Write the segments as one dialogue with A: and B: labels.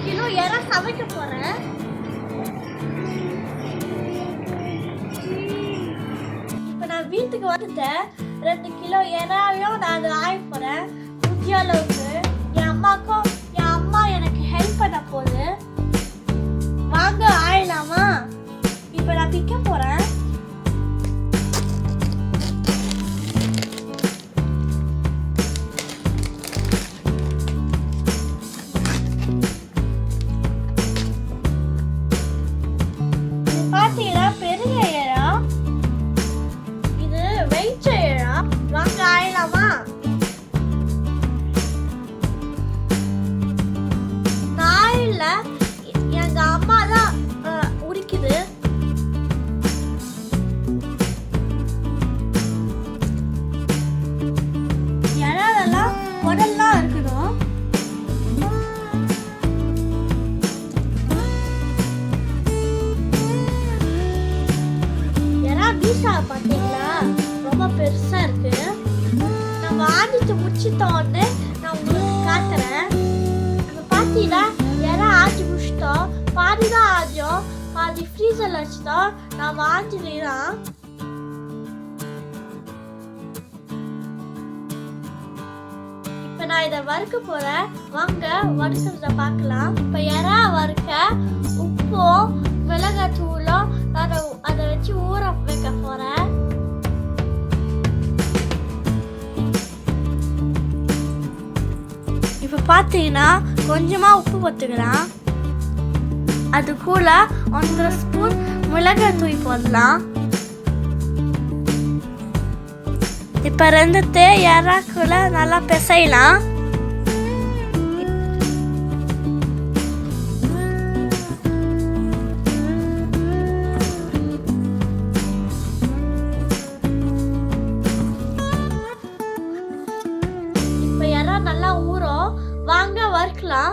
A: Kilo இறா சமைக்க போகிறேன் இப்போ நான் வீட்டுக்கு வந்துட்டேன். ரெண்டு கிலோ இறாவையும் நான் அதை ஆய போகிறேன் முடிஞ்ச பார்த்தீங்களா ரொம்ப பெருசா இருக்கு. நம்ம ஆடிட்டு முடிச்சிட்டோன்னு நான் உங்களுக்கு காட்டுறேன். இப்போ பார்த்தீங்கன்னா எறா ஆஞ்சி முடிச்சிட்டோம். பாதி தான் ஆஞ்சோம் பாதி ஃப்ரீசரில் வச்சுட்டோம். நான் வாஞ்சிலாம் இப்போ நான் இதை வறுக்க போகிறேன் வாங்க வறுக்கிறத பார்க்கலாம். இப்போ எறா வறுக்க பார்த்தீங்கன்னா கொஞ்சமாக உப்பு போட்டுக்கலாம். அது கூட ஒன்றரை ஸ்பூன் மிளகாய் தூய் போடலாம். இப்போ ரெண்டுத்து இறாக்குள்ள நல்லா பிசையலாம். இப்போ இறா நல்லா ஊறும். வாங்க வறுக்கலாம்.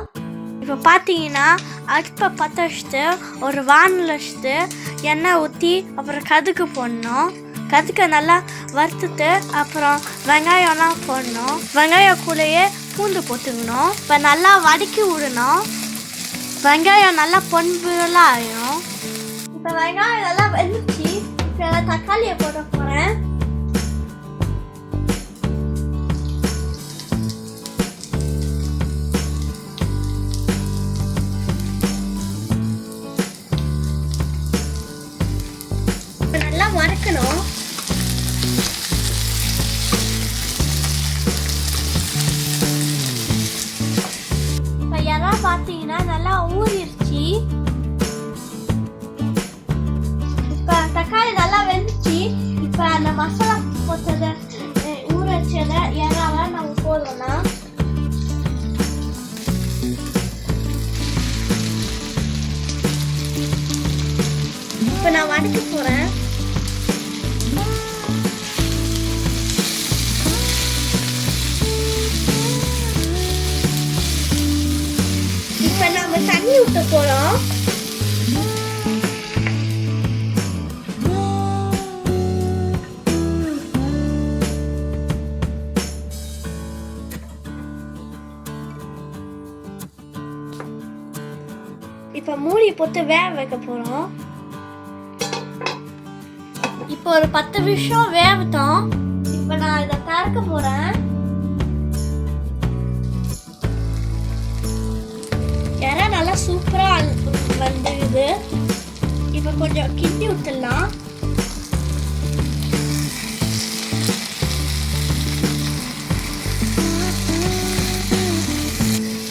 A: இப்போ பார்த்தீங்கன்னா அடுப்பை பற்ற வச்சுட்டு ஒரு வானல் வச்சுட்டு எண்ணெய் ஊற்றி அப்புறம் கதுக்கு போடணும். கதுக்க நல்லா வறுத்துட்டு அப்புறம் வெங்காயம்லாம் போடணும். வெங்காயம் கூடயே பூண்டு போட்டுக்கணும். இப்போ நல்லா வதக்கி விடணும். வெங்காயம் நல்லா பொன்புலாம் ஆயிடும் இப்போ வெங்காயம் நல்லா வெந்துச்சு இப்போ தக்காளியை போட போகிறேன் இப்போ நல்லா இப்போ எறா பார்த்தீங்கன்னா நல்லா ஊறிடுச்சு இப்போ தக்காளி நல்லா வெந்துச்சு. இப்போ அந்த மசாலா போட்டதை ஊற வச்சதை எறாவை நம்ம போடலாம் இப்போ நான் வதக்க போகிறேன் தண்ணி ஊற்ற போகிறோம் இப்போ மூடி போட்டு வேக வைக்க போகிறோம் இப்போ ஒரு பத்து நிமிஷம் வேகட்டும். இப்போ நான் இதை திறக்க போகிறேன் சூப்பராக வந்துடுது இப்போ கொஞ்சம் கிண்டி விட்டுடலாம்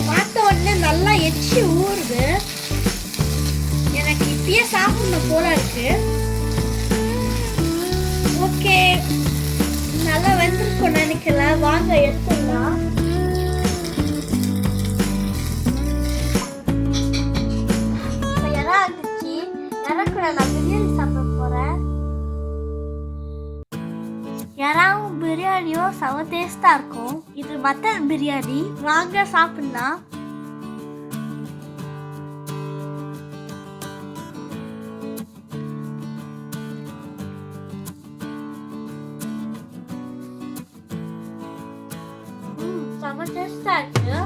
A: பார்த்த உடனே நல்லா எச்சி ஊறுது. எனக்கு இப்பயே சாப்பிடணும் போல இருக்கு. ஓகே. நல்லா வெந்திருக்கும் நினைக்கல. வாங்க எடுத்துடலாம். இறாவும் பிரியாணியும் செம டேஸ்டா இருக்கும் இது மட்டன் பிரியாணி வாங்க சாப்பிடலாம் ம், செம டேஸ்டா இருக்கு